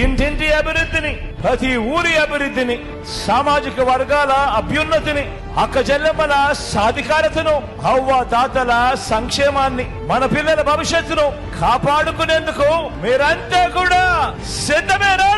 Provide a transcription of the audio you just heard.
ఇంటింటి అభివృద్ధిని ప్రతి ఊరి అభివృద్ధిని సామాజిక వర్గాల అభ్యున్నతిని అక్కజల్లెమ్మల సాధికారతను అవ్వ తాతల సంక్షేమాన్ని మన పిల్లల భవిష్యత్తును కాపాడుకునేందుకు మీరంతా కూడా సిద్ధమేనా?